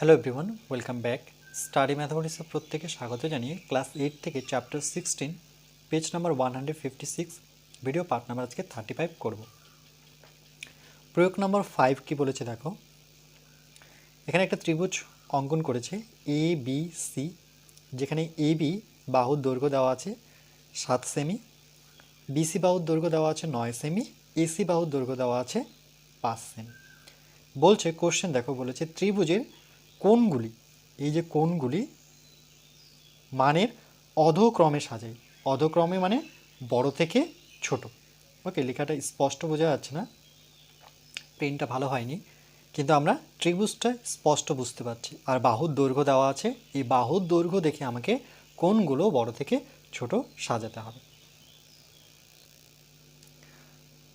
Hello everyone welcome back study ম্যাথামেটিক্সের প্রত্যেকে স্বাগত জানিয়ে ক্লাস এইট থেকে chapter sixteen page number one hundred fifty six video part number আজকে thirty five করব। প্রয়োগ নাম্বার ফাইভ কী বলেছে দেখো? এখানে একটা ত্রিভুজ অঙ্কন করেছে এ বি সি যেখানে এ বি বাহুর দৈর্ঘ্য দেওয়া আছে সাত সেমি বিসি বাহুর দৈর্ঘ্য দেওয়া আছে নয় সেমি এসি বাহুর দৈর্ঘ্য দেওয়া আছে পাঁচ সেমি বলছে কোশ্চেন দেখো, বলেছে ত্রিভুজের কোণগুলি, এই যে কোনগুলি মানের অধক্রমে সাজাই। অধক্রমে মানে বড় থেকে ছোট। ওকে, লেখাটা স্পষ্ট বোঝা যাচ্ছে না। পেনটা ভালো হয়নি, কিন্তু আমরা ত্রিভুজটা স্পষ্ট বুঝতে পারছি। আর বাহুর দৈর্ঘ্য দেওয়া আছে। এই বাহুর দৈর্ঘ্য দেখে আমাকে কোনগুলো বড় থেকে ছোট সাজাতে হবে।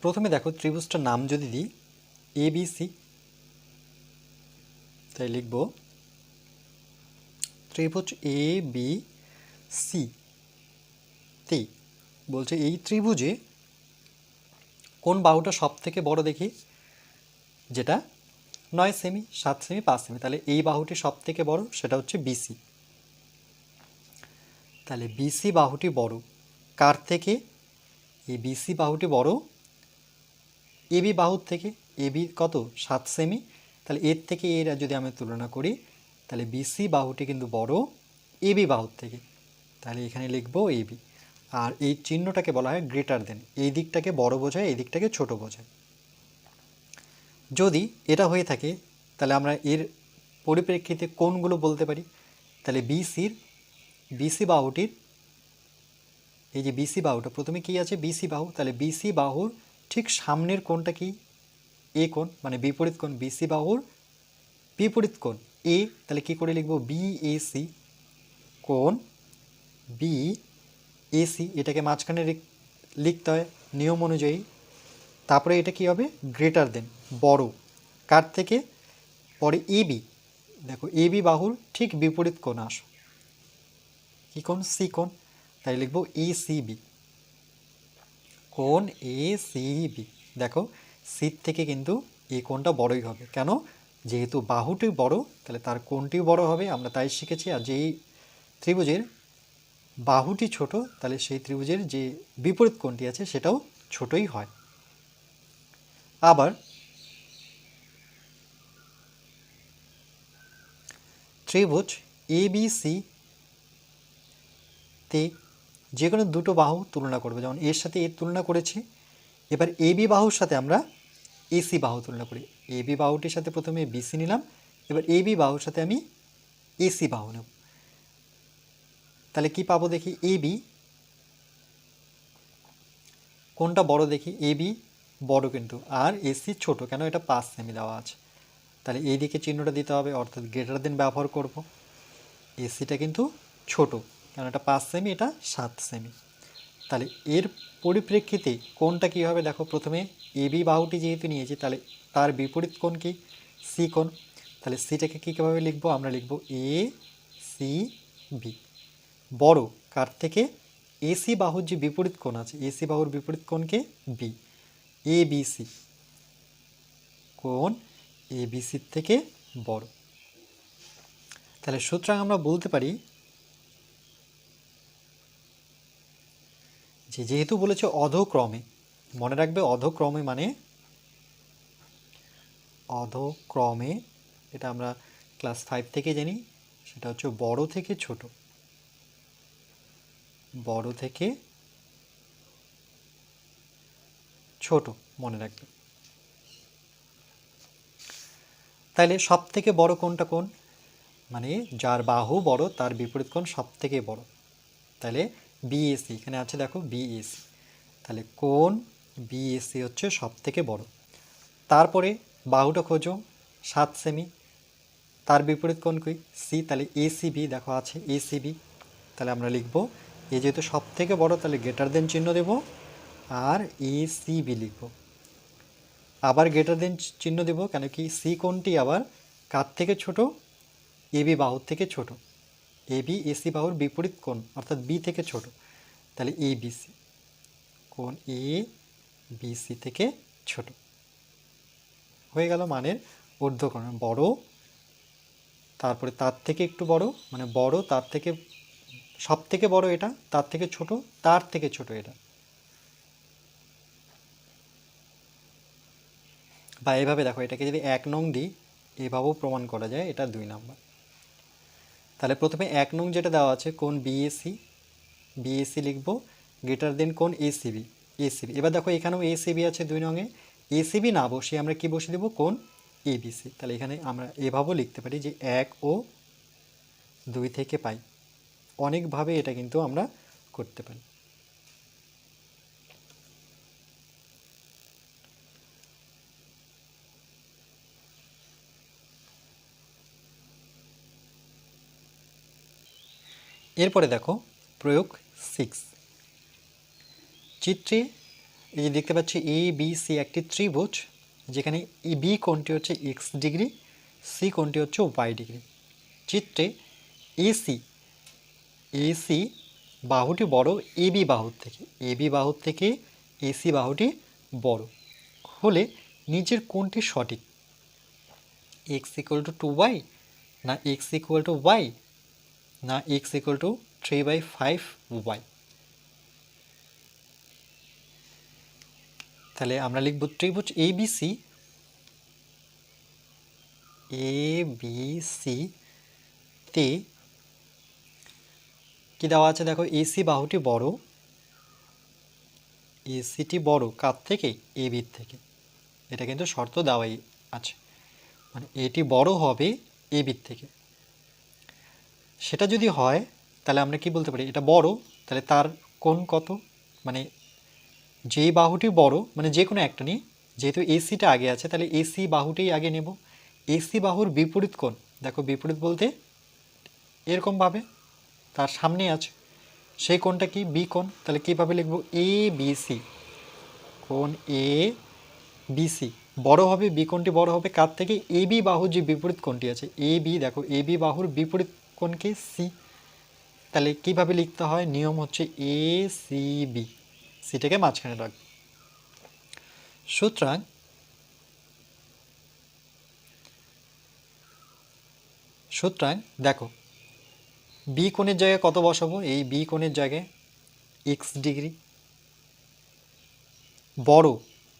প্রথমে দেখো, ত্রিভুজটার নাম যদি দিই, এ বি সি তাই লিখব। ত্রিভুজ এ বি সি তে বলছে এই ত্রিভুজে কোন বাহুটা সব থেকে বড় দেখি? যেটা নয় সেমি সাত সেমি পাঁচ সেমি তাহলে এই বাহুটি সব থেকে বড়, সেটা হচ্ছে বিসি তাহলে বিসি বাহুটি বড়। কার থেকে? এই বিসি বাহুটি বড়। এবি বাহুর থেকে। এবি কত? সাত সেমি তাহলে এর থেকে এর যদি আমি তুলনা করি, তাহলে বিসি বাহুটি কিন্তু বড় এবি বাহুর থেকে। তাহলে এখানে লিখব এবি আর এই চিহ্নটাকে বলা হয় গ্রেটার দেন এই দিকটাকে বড় বোঝায়, এই দিকটাকে ছোট বোঝায়। যদি এটা হয়ে থাকে, তাহলে আমরা এর পরিপ্রেক্ষিতে কোনগুলো বলতে পারি? তাহলে বিসির বিসি বাহুটির, এই যে বিসি বাহুটা, প্রথমে কি আছে? বিসি বাহু। তাহলে বিসি বাহুর ঠিক সামনের কোনটা কি? এ কোণ মানে বিপরীত কোণ বিসি বাহুর বিপরীত কোণ। এ তাহলে কি করে লিখব? বি এ সি কোণ বি এসি এটাকে মাঝখানে লিখতে হয় নিয়ম অনুযায়ী। তারপরে এটা কি হবে? গ্রেটার দেন বড়। কার থেকে? পরে এবি দেখো এবি বাহুর ঠিক বিপরীত কোণ, আসো। কি কোণ? সি কোণ। তাই লিখব এ সি বি কোণ এ সি বি দেখো সির থেকে কিন্তু এই কোণটা বড়ই হবে। কেন? যেহেতু বাহুটি বড়, তাহলে তার কোণটিও বড় হবে, আমরা তাই শিখেছি। আর যেই ত্রিভুজের বাহুটি ছোট, তাহলে সেই ত্রিভুজের যে বিপরীত কোণটি আছে, সেটাও ছোটই হয়। আবার ত্রিভুজ এ বি সি তে যে কোনো দুটো বাহু তুলনা করবে। যেমন এর সাথে এর তুলনা করেছি এবার এ বি বাহুর সাথে আমরা এসি বাহু তুলনা করি। এ বি বাহুটির সাথে প্রথমে বিসি নিলাম, এবার এ বি বাহুর সাথে আমি এসি বাহু নেব। তাহলে কি পাবো দেখি? এ বি, কোনটা বড় দেখি? এ বি বড় কিন্তু, আর এসি ছোট, কেন এটা পাঁচ সেমি দেওয়া আছে। তাহলে এই দিকে চিহ্নটা দিতে হবে, অর্থাৎ গ্রেটার দেন ব্যবহার করব। এসিটা কিন্তু ছোট কারণ এটা পাঁচ সেমি, এটা সাত সেমি। তাহলে এর পরিপ্রেক্ষিতে কোনটা কী হবে দেখো, প্রথমে এবি বাহুটি যেহেতু নিয়েছি, তাহলে তার বিপরীত কোণ কি? সি কোণ। তাহলে সিটাকে কী কীভাবে লিখব? আমরা লিখব এ, সি, বি। বড়, কার থেকে? এসি বাহুর যে বিপরীত কোণ আছে এসি বাহুর বিপরীত কোণকে বি। এ বি সি কোণ এ বি সির থেকে বড়। তাহলে সুতরাং আমরা বলতে পারি যে যেহেতু বলেছে অধক্রমে, মনে রাখবে অধক্রমে মানে অধক্রমে, এটা আমরা ক্লাস ফাইভ থেকে জানি, সেটা হচ্ছে বড় থেকে ছোট। বড় থেকে ছোট, মনে রাখবে। তাহলে সব থেকে বড় কোনটা কোন? মানে যার বাহু বড়, তার বিপরীত কোণ সব থেকে বড়? তাহলে বিএসি এখানে আছে দেখো বিএসি তাহলে কোন বিএসি হচ্ছে সব থেকে বড়। তারপরে বাহুটা খোঁজো, সাত সেমি। তার বিপরীত কোন কই? সি তাহলে এসিবি দেখো আছে এসিবি তাহলে আমরা লিখব, এ যেহেতু সব থেকে বড়, তাহলে গ্রেটার দেন চিহ্ন দেব, আর এসিবি লিখব। আবার গ্রেটার দেন চিহ্ন দেব, কেন কি? সি কোনটি আবার কার থেকে ছোট? এবি বাহুর থেকে ছোট। এবি এসি বাহুর বিপরীত কোণ, অর্থাৎ বি থেকে ছোট। তাহলে এ বিসি কোণ এ বিসি থেকে ছোট। হয়ে গেল মানের ঊর্ধ্বকোণ, বড়, তারপরে তার থেকে একটু বড় মানে বড় তার থেকে সব থেকে বড় এটা, তার থেকে ছোট, তার থেকে ছোট এটা। বা এভাবে দেখো, এটাকে যদি এক নং দিই, এভাবেও প্রমাণ করা যায়, এটা দুই নাম্বার। তাহলে প্রথমে এক নং যেটা দেওয়া আছে, কোন বিএসি বিএসি লিখব গ্রেটার দেন কোন এসিবি এসিবি এবার দেখো এখানেও এসিবি আছে দুই নঙে এসিবি না বসে আমরা কি বসে দেবো? কোন এবিসি তাহলে এখানে আমরা এভাবেও লিখতে পারি যে এক ও দুই থেকে পাই। অনেকভাবে এটা কিন্তু আমরা করতে পারি। এরপরে দেখো, প্রয়োগ সিক্স চিত্রে এই যে দেখতে পাচ্ছি এ বি সি একটি ত্রিভুজ, যেখানে ই বি কোণটি হচ্ছে এক্স ডিগ্রি সি কোণটি হচ্ছে ওয়াই ডিগ্রি। চিত্রে এসি এসি বাহুটি বড় এবি বাহুর থেকে। এবি বাহুর থেকে এসি বাহুটি বড়। হলে নিচের কোনটি সঠিক। X equal to two Y না এক্স ইকুয়াল টু ওয়াই না X equal to three by five Y তাহলে আমরা লিখব ত্রিভুজ A B C A B C তে কি দেওয়া আছে? দেখো এসি বাহুটি বড় এসিটি বড় কার থেকে? এ বির থেকে। এটা কিন্তু শর্ত দেওয়াই আছে। মানে এটি বড় হবে এ বির থেকে। সেটা যদি হয়, তাহলে আমরা কি বলতে পারি? এটা বড়, তাহলে তার কোন কত? মানে যেই বাহুটি বড় মানে যে কোনো একটা নিই, যেহেতু এসিটা আগে আছে, তাহলে এসি বাহুটাই আগে নেব। এসি বাহুর বিপরীত কোণ, দেখো বিপরীত বলতে এরকমভাবে তার সামনে আছে। সেই কোণটা কি? বি কোণ, তাহলে কীভাবে লিখব? এ বি সি কোণ এ বি সি বড় হবে বি কোণটি বড় হবে কার থেকে? এ বি বাহুর যে বিপরীত কোণটি আছে এ বি দেখো এ বি বাহুর বিপরীত কোণকে সি তাহলে কীভাবে লিখতে হয়? নিয়ম হচ্ছে এ সি বি সিটাকে মাঝখানে রাখবে সুতরাং সুতরাং দেখো বি কোণের জায়গায় কত বসাবো? এই বি কোণের জায়গায় এক্স ডিগ্রি। বড়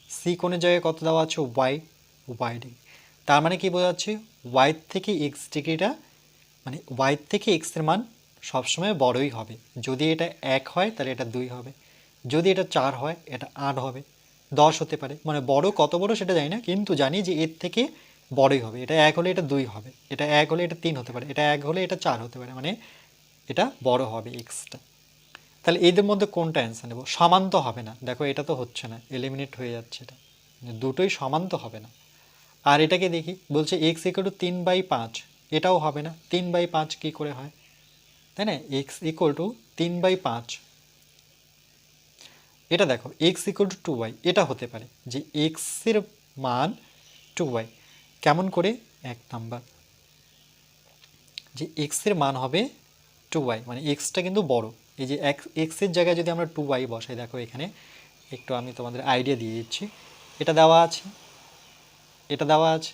সি কোণের জায়গায় কত দেওয়া আছে? Y Y degree. তার মানে কি বোঝাচ্ছে? ওয়াই থেকে এক্স ডিগ্রিটা মানে ওয়াই থেকে এক্সের মান সবসময় বড়ই হবে। যদি এটা এক হয়, তাহলে এটা দুই হবে। যদি এটা চার হয়, এটা আট হবে। দশ হতে পারে। মানে বড় কত বড় সেটা জানি না, কিন্তু জানি যে এর থেকে বড়ই হবে। এটা এক হলে এটা দুই হবে। এটা এক হলে এটা তিন হতে পারে। এটা এক হলে এটা চার হতে পারে। মানে এটা বড় হবে এক্সটা তাহলে এদের মধ্যে কোনটা অ্যান্সার নেব? সমান তো হবে না। দেখো, এটা তো হচ্ছে না। এলিমিনেট হয়ে যাচ্ছে এটা। মানে দুটোই সমান তো হবে না। আর এটাকে দেখি। বলছে এক্স ইকুয়াল টু তিন বাই পাঁচ। এটাও হবে না। তিন বাই পাঁচ কী করে হয়? তাই না? এক্স ইকুয়াল টু তিন বাই পাঁচ। এটা দেখো X equal to two Y এটা হতে পারে যে এক্সের মান টু ওয়াই কেমন করে? এক নাম্বার। যে এক্সের মান হবে টু ওয়াই মানে এক্সটা কিন্তু বড়। এই যে এক্স এক্সের জায়গায় যদি আমরা টু ওয়াই বসাই, দেখো এখানে, একটু আমি তোমাদের আইডিয়া দিয়ে দিচ্ছি। এটা দেওয়া আছে। এটা দেওয়া আছে।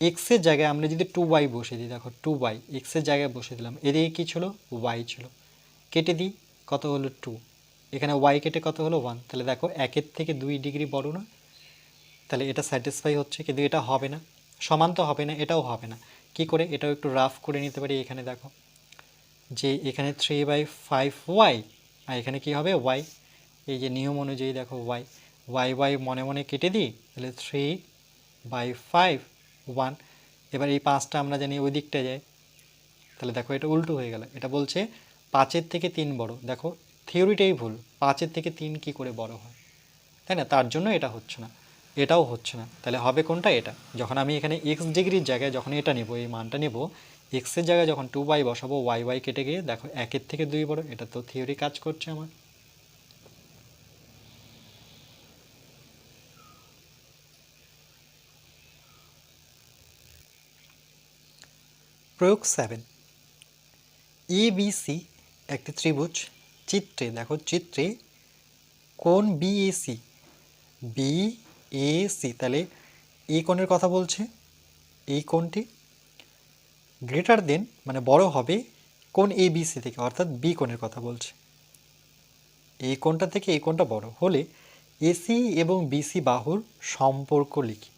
এক্সের জায়গায় আমরা যদি টু ওয়াই বসে দিই, দেখো টু ওয়াই এক্সের জায়গায় বসে দিলাম। এদিকে কী ছিল? ওয়াই ছিল। কেটে দিই, কত হলো টু এখানে ওয়াই কেটে কত হলো ওয়ান তাহলে দেখো একের থেকে দুই ডিগ্রি বড় না? তাহলে এটা স্যাটিসফাই হচ্ছে, কিন্তু এটা হবে না। সমান তো হবে না, এটাও হবে না। কি করে? এটাও একটু রাফ করে নিতে পারি এখানে, দেখো। যে এখানে থ্রি বাই ফাইভ ওয়াই আর এখানে কি হবে? ওয়াই এই যে নিয়ম অনুযায়ী দেখো ওয়াই ওয়াই ওয়াই মনে মনে কেটে দিই, তাহলে থ্রি বাই ফাইভ ওয়ান এবার এই পাঁচটা আমরা জানি ওই দিকটা যায়। তাহলে দেখো এটা উল্টো হয়ে গেল। এটা বলছে পাঁচের থেকে তিন বড়। দেখো থিওরিটাই ভুল। পাঁচের থেকে তিন কি করে বড় হয়? তাই না? তার জন্য এটা হচ্ছে না। এটাও হচ্ছে না। তাহলে হবে কোনটা? এটা। যখন আমি এখানে এক্স ডিগ্রির জায়গায় যখন এটা নেব, এই মানটা নেব এক্সের জায়গায় যখন টু ওয়াই বসাবো ওয়াই ওয়াই কেটে গিয়ে, দেখো একের থেকে দুই বড়। এটা তো থিওরি কাজ করছে আমার। প্রয়োগ সেভেন এ বি সি একটি ত্রিভুজ, চিত্রে, দেখো চিত্রে কোন বিএসি বিএসি তাহলে এই কোণের কথা বলছে, এই কোণটি। গ্রেটার দেন মানে বড় হবে কোন এ বি সি থেকে, অর্থাৎ বি কোণের কথা বলছে। এই কোণটা থেকে এই কোণটা বড়, হলে এসি এবং বিসি বাহুর সম্পর্ক লিখি।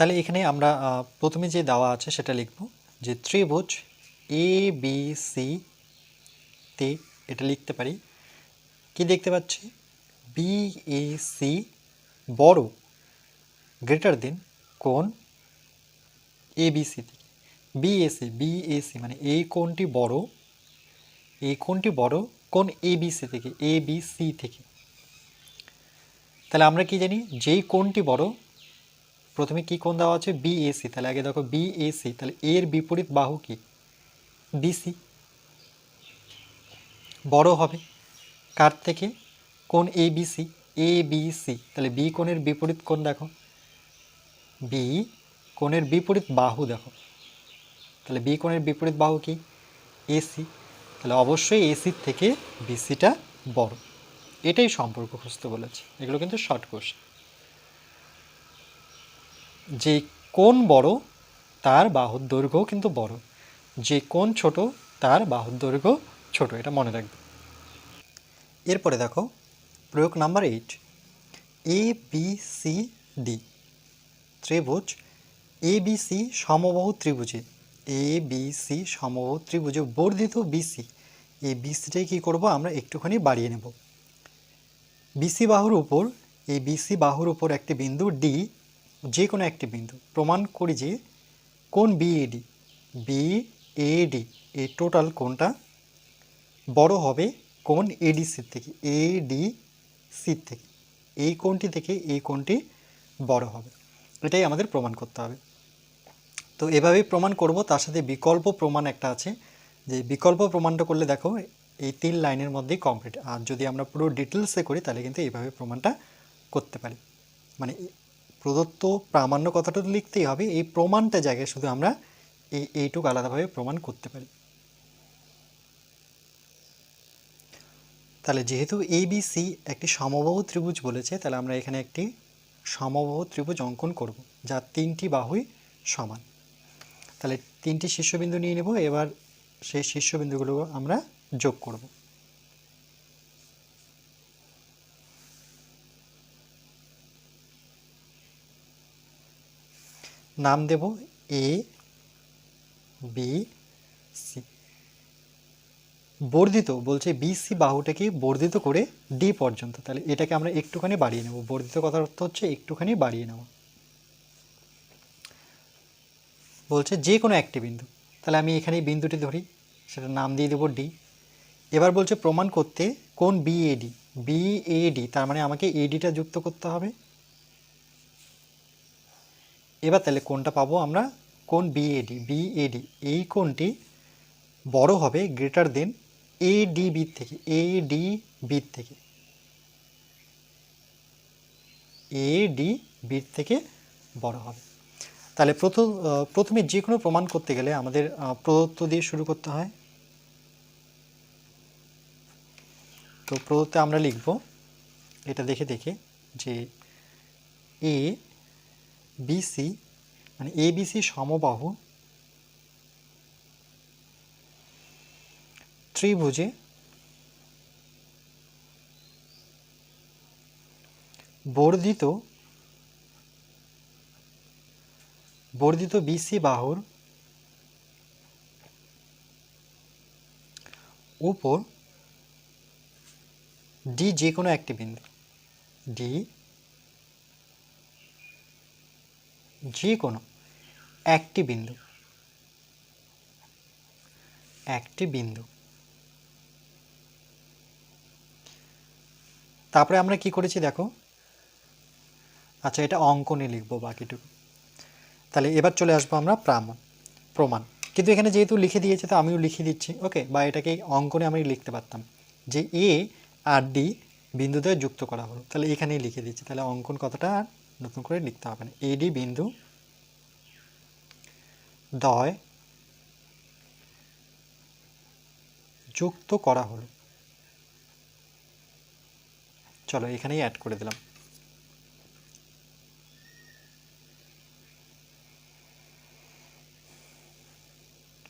তাহলে এখানে আমরা প্রথমে যে দেওয়া আছে সেটা লিখব যে ত্রিভুজ এ বি সি তে এটা লিখতে পারি। কি দেখতে পাচ্ছি? বি এ সি বড় গ্রেটার দেন কোন এ বি সি থেকে এ সি মানে এই কোনটি বড় এই কোনটি বড় কোন এ বি সি থেকে এ বি সি থেকে। তাহলে আমরা কি জানি? যেই কোনটি বড় প্রথমে কি কোণ দেওয়া আছে? বিএসি তাহলে আগে দেখো বিএসি তাহলে এর বিপরীত বাহু কি? বিসি বড় হবে। কার থেকে? কোন A B C A B C তাহলে বি কোণের বিপরীত কোণ দেখো। বি কোণের বিপরীত বাহু দেখো। তাহলে বি কোণের বিপরীত বাহু কি? এসি তাহলে অবশ্যই এসির থেকে বিসিটা বড়। এটাই সম্পর্ক খুঁজতে বলেছে। এগুলো কিন্তু শর্ট কোশ্চেন যে কোন বড়, তার বাহুর দৈর্ঘ্য কিন্তু বড়। যে কোন ছোট, তার বাহুর দৈর্ঘ্য ছোট। এটা মনে রাখবে। এরপরে দেখো, প্রয়োগ number eight A B C D ত্রিভুজ এ বি সি সমবাহু ত্রিভুজে। এ বি সি সমবাহু ত্রিভুজে বর্ধিত বিসি এই বিসিটাই কী করব? আমরা একটুখানি বাড়িয়ে নেব। বিসি বাহুর উপর, এই বিসি বাহুর উপর একটি বিন্দু ডি যে কোনো একটি বিন্দু। প্রমাণ করি যে কোন বিএডি বিএডি এই টোটাল কোনটা? বড় হবে কোন এডিসির থেকে এডিসির থেকে। এই কোনটি থেকে এই কোনটি বড় হবে। এটাই আমাদের প্রমাণ করতে হবে। তো এভাবেই প্রমাণ করব, তার সাথে বিকল্প প্রমাণ একটা আছে, যে বিকল্প প্রমাণটা করলে দেখো, এই তিন লাইনের মধ্যেই কমপ্লিট আর যদি আমরা পুরো ডিটেলসে করি, তাহলে কিন্তু এইভাবে প্রমাণটা করতে পারি। মানে প্রদত্ত প্রামাণ্য কথাটা তো লিখতেই হবে, এই প্রমাণটা জায়গায় শুধু আমরা এই, এইটুকু আলাদাভাবে প্রমাণ করতে পারি। তাহলে যেহেতু এবিসি একটি সমবাহু ত্রিভুজ বলেছে, তাহলে আমরা এখানে একটি সমবাহু ত্রিভুজ অঙ্কন করব, যা তিনটি বাহুই সমান। তাহলে তিনটি শীর্ষবিন্দু নিয়ে নেব, এবার সেই শীর্ষবিন্দুগুলো আমরা যোগ করব। নাম দেব এ বি সি বর্ধিত, বলছে বিসি বাহুটাকে বর্ধিত করে ডি পর্যন্ত। তাহলে এটাকে আমরা একটুখানি বাড়িয়ে নেব। বর্ধিত কথার অর্থ হচ্ছে একটুখানি বাড়িয়ে নেওয়া। বলছে যে কোনো একটি বিন্দু। তাহলে আমি এখানে বিন্দুটি ধরি, সেটা নাম দিয়ে দেবো ডি এবার বলছে প্রমাণ করতে কোন বিএডি বিএডি তার মানে আমাকে এডিটা যুক্ত করতে হবে। এবার তাহলে কোনটা পাবো আমরা? কোন বিএডি বিএডি এই কোনটি বড় হবে গ্রেটার দেন এডি বির থেকে এডি বির থেকে। এডি বির থেকে বড় হবে। তাহলে প্রথম প্রথমে যে কোনো প্রমাণ করতে গেলে আমাদের প্রদত্ত দিয়ে শুরু করতে হয়। তো প্রদত্তে আমরা লিখব, এটা দেখে দেখে যে এ বিসি মানে এবিসি বিসি সমবাহু ত্রিভুজে বর্ধিত বর্ধিত বিসি বাহুর উপর ডি যে কোনো একটি বিন্দু ডি যে কোনো একটি বিন্দু একটি বিন্দু। তারপরে আমরা কি করেছি দেখো? আচ্ছা এটা অঙ্কনে লিখব বাকিটুকু। তাহলে এবার চলে আসব আমরা প্রামাণ প্রমাণ। কিন্তু এখানে যেহেতু লিখে দিয়েছে, তো আমিও লিখে দিচ্ছি। ওকে, বা এটাকে অঙ্কনে আমি লিখতে পারতাম। যে এ আর ডি বিন্দুতে যুক্ত করা হলো। তাহলে এখানেই লিখে দিচ্ছি। তাহলে অঙ্কন আর নতুন করে লিখতে হবে না। এডি বিন্দু, দয়, যুক্ত করা হলো। চলো এখানেই অ্যাড করে দিলাম।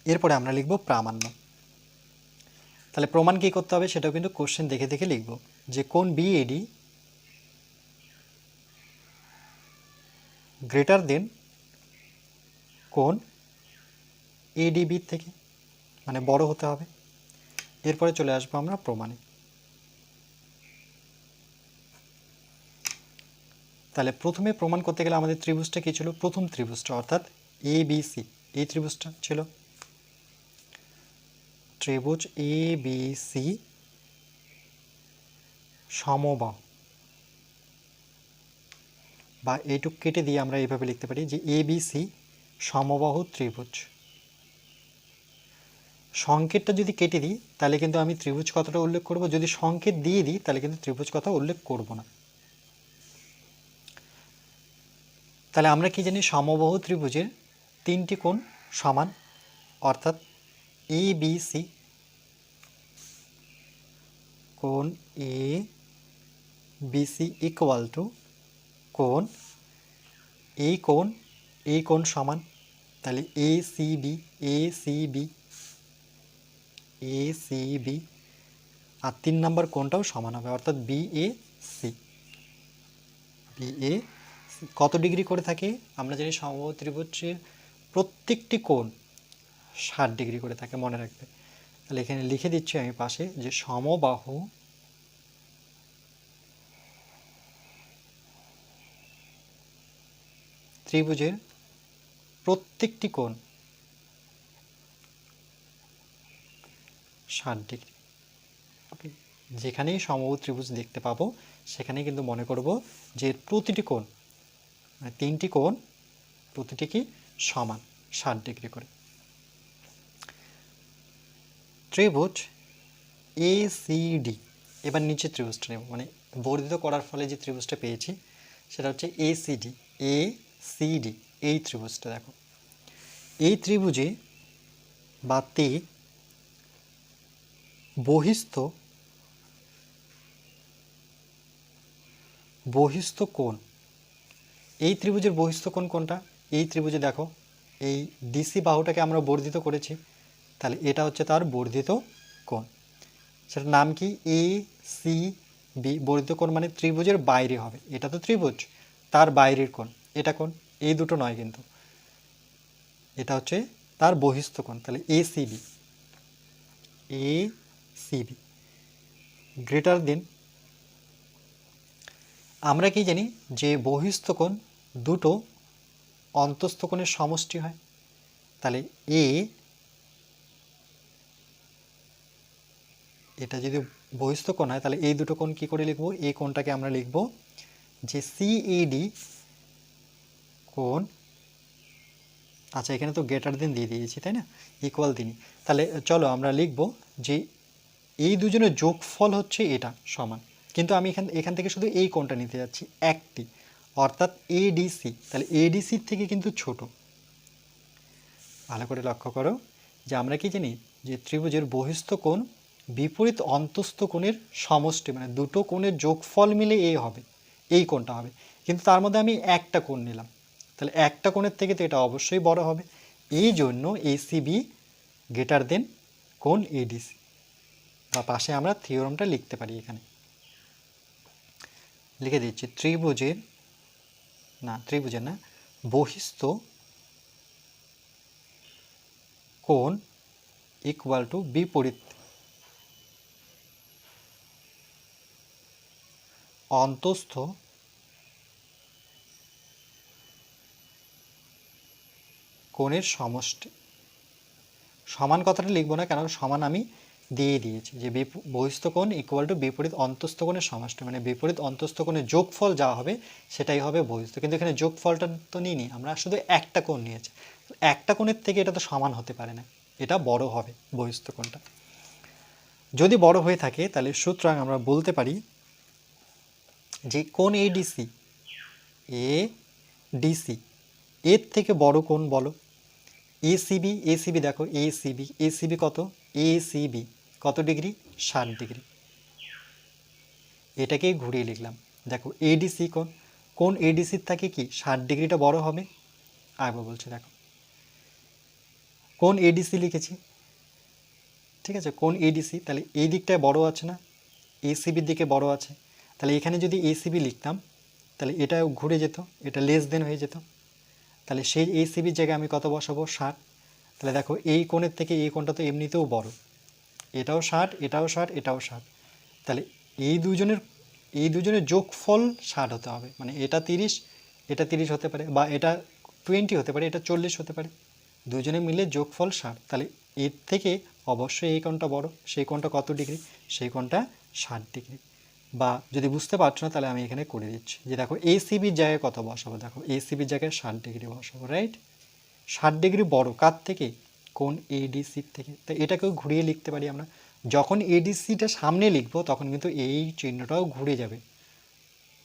এরপরে আমরা লিখব প্রামাণ্য। তাহলে প্রমাণ কী করতে হবে? সেটাও কিন্তু কোশ্চেন দেখে দেখে লিখব যে কোন বিএডি গ্রেটার দেন কোন এডিবি থেকে মানে বড় হতে হবে। এরপরে চলে আসব আমরা প্রমাণে। তাহলে প্রথমে প্রমাণ করতে গেলে আমাদের ত্রিভুজটা কী ছিল? প্রথম ত্রিভুজটা, অর্থাৎ এ বি সি এই ত্রিভুজটা ছিল ত্রিভুজ এ বি সি সমবাহ। বা এইটুক কেটে দিয়ে আমরা এইভাবে লিখতে পারি যে এ বি সি সমবাহু ত্রিভুজ। সংকেতটা যদি কেটে দিই, তাহলে কিন্তু আমি ত্রিভুজ কথাটা উল্লেখ করব। যদি সংকেত দিয়ে দিই, তাহলে কিন্তু ত্রিভুজ কথা উল্লেখ করব না। তাহলে আমরা কি জানি, সমবাহু ত্রিভুজের তিনটি কোণ সমান, অর্থাৎ এ বি সি কোণ A B C equal to কোণ এই কোণ এই কোণ সমান, তাহলে A C B A C B A C B আর তিন নম্বর কোণটাও সমান হবে, অর্থাৎ B A C B A কত ডিগ্রি করে থাকে? আমরা জানি সমবাহু ত্রিভুজের প্রত্যেকটি কোণ ষাট ডিগ্রি করে থাকে, মনে রাখবে। তাহলে এখানে লিখে দিচ্ছি আমি পাশে যে সমবাহু ত্রিভুজের প্রত্যেকটি কোণ ষাট ডিগ্রি ওকে যেখানেই সমবাহু ত্রিভুজ দেখতে পাবো, সেখানেই কিন্তু মনে করব যে প্রতিটি কোণ মানে তিনটি কোণ, প্রতিটি কি সমান, ষাট ডিগ্রি করে। ত্রিভুজ এ সি ডি এবার নিচে ত্রিভুজটা নেব মানে বর্ধিত করার ফলে যে ত্রিভুজটা পেয়েছি, সেটা হচ্ছে A C D A C D এই ত্রিভুজটা দেখো। এই ত্রিভুজে বা তে বহিস্থ বহিস্থ কোণ। এই ত্রিভুজের বহিস্থ কোণ কোনটা? এই ত্রিভুজে দেখো, এই ডিসি বাহুটাকে আমরা বর্ধিত করেছি। তাহলে এটা হচ্ছে তার বর্ধিত কোণ। সেটার নাম কি? এ সি বি বর্ধিত কোণ মানে ত্রিভুজের বাইরে হবে। এটা তো ত্রিভুজ, তার বাইরের কোণ। এটা কোন এই দুটো নয় কিন্তু। এটা হচ্ছে তার বহিস্থ কোণ। তাহলে A C B A C B greater than আমরা কি জানি যে বহিস্থ কোণ দুটো অন্তস্থ কোণের সমষ্টি হয়। তাহলে এ এটা যদি বহিস্থ কোণ হয়, তাহলে এই দুটো কোণ কী করে লিখব? এই কোণটাকে আমরা লিখব যে সিএডি কোণ? আচ্ছা এখানে তো গেটার দিন দিয়ে দিয়েছি, তাই না? ইকুয়াল দিনই তাহলে, চলো আমরা লিখব যে এই দুজনের যোগফল হচ্ছে এটা, সমান। কিন্তু আমি এখান এখান থেকে শুধু এই কোণটা নিতে যাচ্ছি, একটি। অর্থাৎ এডিসি তাহলে এডিসির থেকে কিন্তু ছোট। ভালো করে লক্ষ্য করো যে আমরা কি জানি? যে ত্রিভুজের বহিস্থ কোণ বিপরীত অন্তস্থ কোণের সমষ্টি মানে দুটো কোণের যোগফল মিলে এ হবে, এই কোণটা হবে। কিন্তু তার মধ্যে আমি একটা কোণ নিলাম। তাহলে একটা কোণের থেকে তো এটা অবশ্যই বড় হবে। এই জন্য এসিবি গ্রেটার দেন কোন এডিসি বা পাশে আমরা থিওরমটা লিখতে পারি এখানে। লিখে দিচ্ছি, ত্রিভুজের, না ত্রিভুজের না, বহিস্থ কোণ ইকুয়াল টু বিপরীত অন্তস্থ কোণের সমষ্টি। সমান কথাটা লিখব না কেন সমান আমি দিয়ে দিয়েছি যে বহিস্থ কোণ ইকুয়াল টু বিপরীত অন্তস্থ কোণের সমষ্টি মানে বিপরীত অন্তস্থ কোণের যোগফল যা হবে সেটাই হবে বহিস্থ। কিন্তু এখানে যোগফলটা তো নিইনি, আমরা শুধু একটা কোণ নিয়েছি। একটা কোণের থেকে এটা তো সমান হতে পারে না, এটা বড় হবে বহিস্থ কোণটা। যদি বড় হয়ে থাকে, তাহলে সুতরাং আমরা বলতে পারি যে কোন এডিসি এ ডিসি এর থেকে বড় কোন বলো? এসিবি এসিবি দেখো এসিবি এসিবি কত? এসিবি কত ডিগ্রি? ষাট ডিগ্রি। এটাকেই ঘুরিয়ে লিখলাম। দেখো এডিসি কোন? কোন এডিসির থেকে কি ষাট ডিগ্রিটা বড় হবে? আগে বলছে, দেখো। কোন এডিসি লিখেছি? ঠিক আছে, কোন এডিসি তাহলে এই দিকটায় বড় আছে না? এসিবির দিকে বড় আছে। তাহলে এখানে যদি এসিবি লিখতাম, তাহলে এটাও ঘুরে যেত, এটা লেস দেন হয়ে যেত। তাহলে সেই এসিবির জায়গায় আমি কত বসাবো? ষাট। তাহলে দেখো এই কোণের থেকে এই কোণটা তো এমনিতেও বড়। এটাও ষাট এটাও ষাট এটাও ষাট। তাহলে এই দুজনের এই দুজনের যোগফল ষাট হতে হবে। মানে এটা তিরিশ এটা তিরিশ হতে পারে বা এটা টোয়েন্টি হতে পারে, এটা চল্লিশ হতে পারে। দুজনে মিলে যোগফল ষাট। তাহলে এর থেকে অবশ্যই এই কোণটা বড়। সেই কোণটা কত ডিগ্রি? সেই কোণটা ষাট ডিগ্রি। বা যদি বুঝতে পারছ না, তাহলে আমি এখানে করে দিচ্ছি। যে দেখো এসিবির জায়গায় কত বসাবো? দেখো এসিবির জায়গায় ষাট ডিগ্রি বসাবো রাইট ষাট ডিগ্রি বড় কার থেকে? কোন এডিসির থেকে। তো এটাকেও ঘুরিয়ে লিখতে পারি আমরা। যখন এডিসিটা সামনে লিখব, তখন কিন্তু এই চিহ্নটাও ঘুরে যাবে।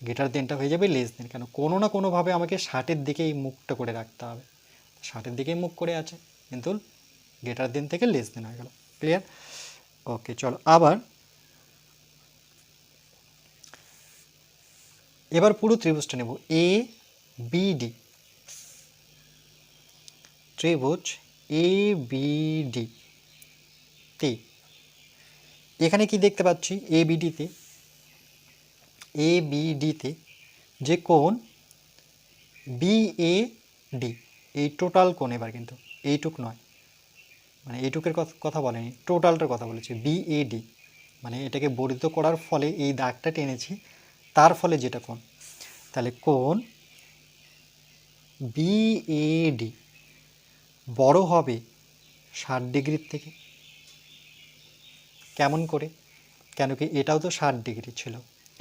গেটার দেনটা হয়ে যাবে লেস দেন কেন? কোনো না কোনোভাবে আমাকে ষাটের দিকে এই মুখটা করে রাখতে হবে। ষাটের দিকে মুখ করে আছে, কিন্তু গেটার দেন থেকে লেস দেন হয়ে গেল। ক্লিয়ার ওকে চলো, আবার এবার পুরো ত্রিভুজটা নেব এ বিডি ত্রিভুজ এ বিডি তে। এখানে কি দেখতে পাচ্ছি? এ বিডিতে এ বিডিতে যে কোণ ডি এই টোটাল কোণ এবার কিন্তু, এইটুক নয়। মানে এইটুকের কথা- কথা বলেনি, টোটালটার কথা বলেছি বিএডি মানে এটাকে বর্ধিত করার ফলে এই দাগটা টেনেছি তার ফলে যেটা কোণ? তাহলে কোণ বিএডি বড় হবে ষাট ডিগ্রির থেকে। কেমন করে? কেন কি এটাও তো ষাট ডিগ্রি ছিল,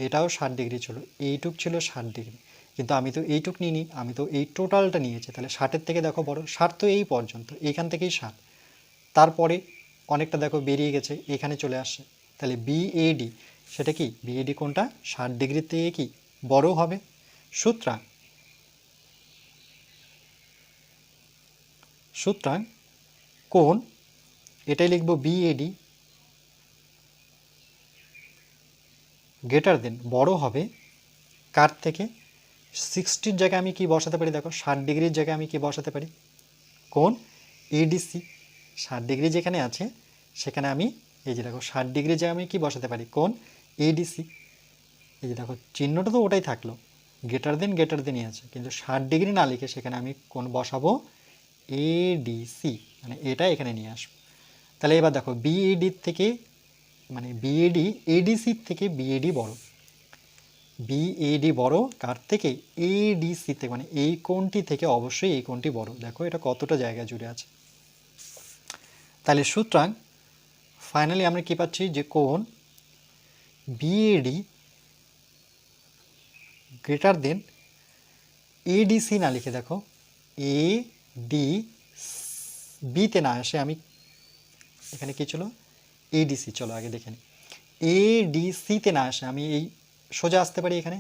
এটাও ষাট ডিগ্রি ছিল, এইটুক ছিল ষাট ডিগ্রি। কিন্তু আমি তো এইটুক নিইনি, আমি তো এই টোটালটা নিয়েছি, তাহলে ষাটের থেকে দেখো বড়, ষাট তো এই পর্যন্ত এইখান থেকেই ষাট। তারপরে অনেকটা দেখো বেরিয়ে গেছে, এখানে চলে আসছে। তাহলে বিএডি সেটা কি? বিএডি কোনটা? ষাট ডিগ্রির থেকে কি বড় হবে? সুতরাং সুতরাং কোন? এটাই লিখব বিএডি গ্রেটার দেন বড় হবে। কার থেকে? সিক্সটির জায়গায় আমি কি বসাতে পারি? দেখো, ষাট ডিগ্রির জায়গায় আমি কি বসাতে পারি? কোন? এডিসি ষাট ডিগ্রি যেখানে আছে, সেখানে আমি, এই যে দেখো, ষাট ডিগ্রির জায়গায় আমি কি বসাতে পারি? কোন? এডিসি এই যে দেখো, চিহ্নটা তো ওটাই থাকল। গেটার দেন গেটার দেনই আছে। কিন্তু ষাট ডিগ্রি না লিখে সেখানে আমি কোন বসাবো? এডিসি মানে এটা এখানে নিয়ে আসব। তাহলে এবার দেখো বিএডির থেকে মানে বিএডি এডিসির থেকে বিএডি বড়। বিএডি বড় কার থেকে? এডিসি থেকে। মানে এই কোণটি থেকে অবশ্যই এই কোণটি বড়। দেখো, এটা কতটা জায়গা জুড়ে আছে। তাহলে সুতরাং ফাইনালি আমরা কি পাচ্ছি? যে কোণ বিএডি গ্রেটার দেন এডিসি না লিখে দেখো এ ডি বিতে না আসে, আমি এখানে কি ছিল এডিসি চলো আগে দেখে নিই এডিসিতে না আসে, আমি এই সোজা আসতে পারি এখানে,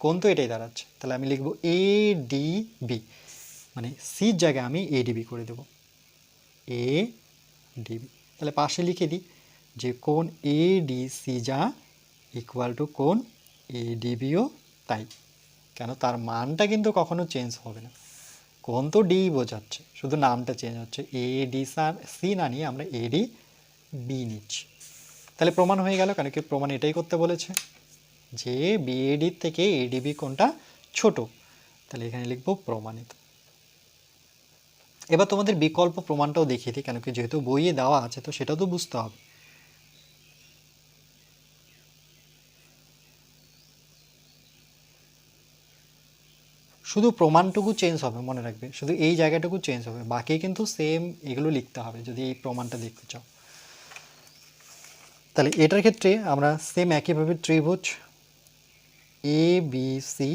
কোন তো এটাই দাঁড়াচ্ছে। তাহলে আমি লিখব এ ডি বি মানে সির জায়গায় আমি এডিবি করে দেব। এ ডিবি তাহলে পাশে লিখে দিই যে কোন এডিসি যা ইকুয়াল টু কোন এডিবিও তাই। কেন? তার মানটা কিন্তু কখনো চেঞ্জ হবে না। কোন তো ডি বোঝাচ্ছে, শুধু নামটা চেঞ্জ হচ্ছে। এ ডি সি না নিয়ে আমরা এডি বি নিচ্ছি। তাহলে প্রমাণ হয়ে গেল, কেন? কি প্রমাণ এটাই করতে বলেছে যে বিএডির থেকে এডিবি কোনটা ছোট। তাহলে এখানে লিখব প্রমাণিত। এবার তোমাদের বিকল্প প্রমাণটাও দেখিয়ে দিই, কেন? কি যেহেতু বইয়ে দেওয়া আছে, তো সেটাও তো বুঝতে হবে। শুধু প্রমাণটুকু চেঞ্জ হবে, মনে রাখবে। শুধু এই জায়গাটুকু চেঞ্জ হবে। বাকি কিন্তু সেম এগুলো লিখতে হবে, যদি এই প্রমাণটা দেখতে চাও। তাহলে এটার ক্ষেত্রে আমরা সেম একইভাবে ত্রিভুজ এ বি সি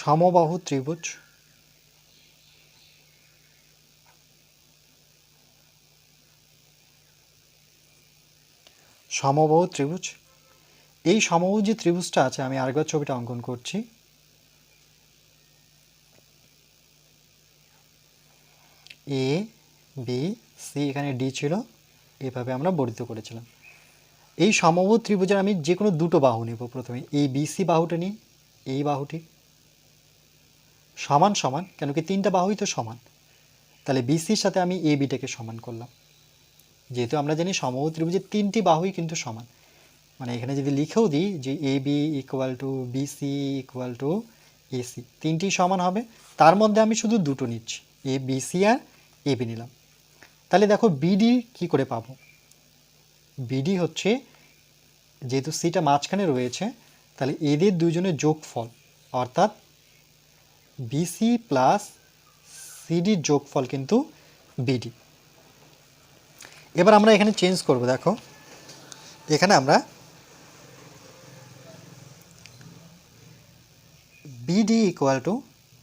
সমবাহু ত্রিভুজ সমবাহু ত্রিভুজ এই যে ত্রিভুজটা আছে, আমি আরেকবার ছবিটা অঙ্কন করছি। এ বি সি এখানে ডি ছিল, এভাবে আমরা বর্ধিত করেছিলাম। এই সমবাহু ত্রিভুজের আমি যে কোনো দুটো বাহু নেব প্রথমে। এই বিসি বাহুটা নিই। এই বাহুটি সমান সমান, কেন কি তিনটা বাহুই তো সমান। তাহলে বিসির সাথে আমি এ বিটাকে সমান করলাম। যেহেতু আমরা জানি সমবাহু ত্রিভুজের তিনটি বাহুই কিন্তু সমান। মানে এখানে যদি লিখেও দিই যে A B equal to BC equal to AC তিনটি সমান হবে। তার মধ্যে আমি শুধু দুটো নিচ্ছি এ বিসি আর এ বি নিলাম। তাহলে দেখো বিডি কি করে পাবো? বিডি হচ্ছে, যেহেতু সিটা মাঝখানে রয়েছে, তাহলে এদের দুজনের যোগফল, অর্থাৎ বিসি প্লাস সিডির যোগফল কিন্তু বিডি এবার আমরা এখানে চেঞ্জ করব, দেখো। এখানে আমরা বিডি ইকুয়াল টু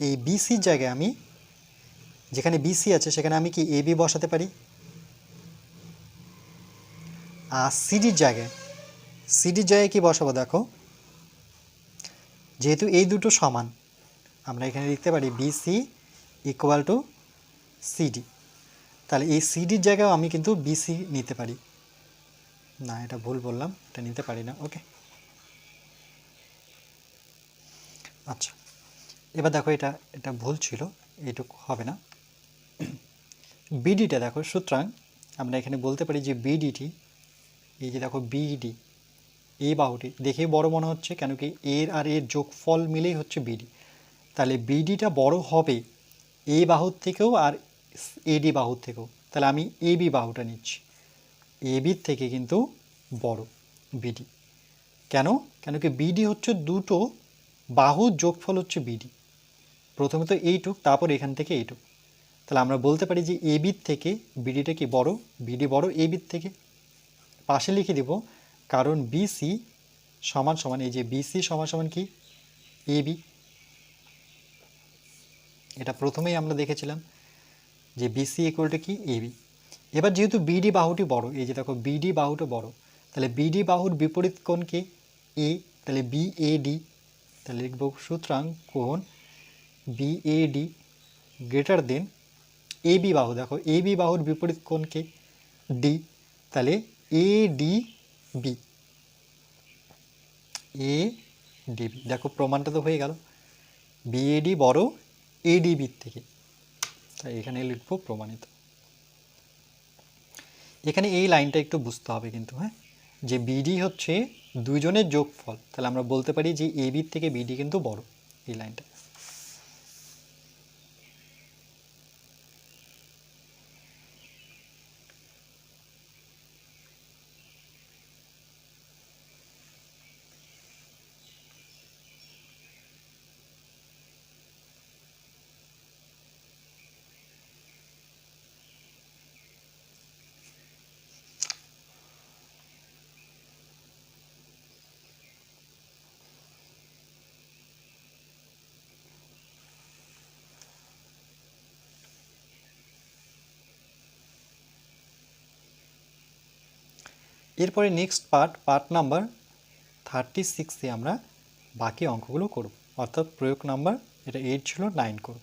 এই বিসির জায়গায় আমি, যেখানে বিসি আছে, সেখানে আমি কি এ বি বসাতে পারি? আর সিডির জায়গায় সিডির জায়গায় কি বসাবো দেখো? যেহেতু এই দুটো সমান, আমরা এখানে লিখতে পারি বিসি ইকুয়াল টু সিডি তাহলে এই সিডির জায়গায় আমি কিন্তু বিসি নিতে পারি। না, এটা ভুল বললাম, এটা নিতে পারি না ওকে আচ্ছা। এবার দেখো এটা এটা ভুল ছিল, এইটুকু হবে না। বিডিটা দেখো, সুতরাং আমরা এখানে বলতে পারি যে বিডিটি এই যে দেখো বিডি এই বাহুটি দেখেই বড় মনে হচ্ছে কেন কি এর আর এর যোগফল মিলেই হচ্ছে বিডি তাহলে বিডিটা বড় হবে এই বাহুর থেকেও আর এডি বাহুর থেকেও। তাহলে আমি এবি বাহুটা নিচ্ছি। এবির থেকে কিন্তু বড় বিডি কেন? কেন কি বিডি হচ্ছে দুটো বাহুর যোগফল হচ্ছে বিডি প্রথমে তো এইটুক, তারপর এখান থেকে এইটুক। তাহলে আমরা বলতে পারি যে এবির থেকে বিডিটা কি বড়? বিডি বড় এবির থেকে। পাশে লিখে দেব, কারণ বিসি সমান সমান, এই যে বিসি সমান সমান কি? এবি এটা প্রথমেই আমরা দেখেছিলাম যে বিসি ইকুয়াল টু কি? এবি এবার যেহেতু বিডি বাহুটি বড়, এই যে দেখো বিডি বাহুটা বড়, তাহলে বিডি বাহুর বিপরীত কোণ কে? এ তাহলে বি এ ডি তাহলে লিখব, সুতরাং কোণ B A D greater than A B বাহু। দেখো এ বি বাহুর বিপরীত কোণকে ডি তাহলে A D B A DB দেখো, প্রমাণটা তো হয়ে গেল। বিএডি বড় এডিবির থেকে। তাই এখানে লিখব প্রমাণিত। এখানে এই লাইনটা একটু বুঝতে হবে কিন্তু হ্যাঁ? যে বিডি হচ্ছে দুজনের যোগফল তাহলে আমরা বলতে পারি যে এবির থেকে বিডি কিন্তু বড় এই লাইনটা। এরপরে next part part number thirty সিক্সে আমরা বাকি অঙ্কগুলো করব। অর্থাৎ প্রয়োগ নাম্বার এটা এইট ছিল নাইন করব।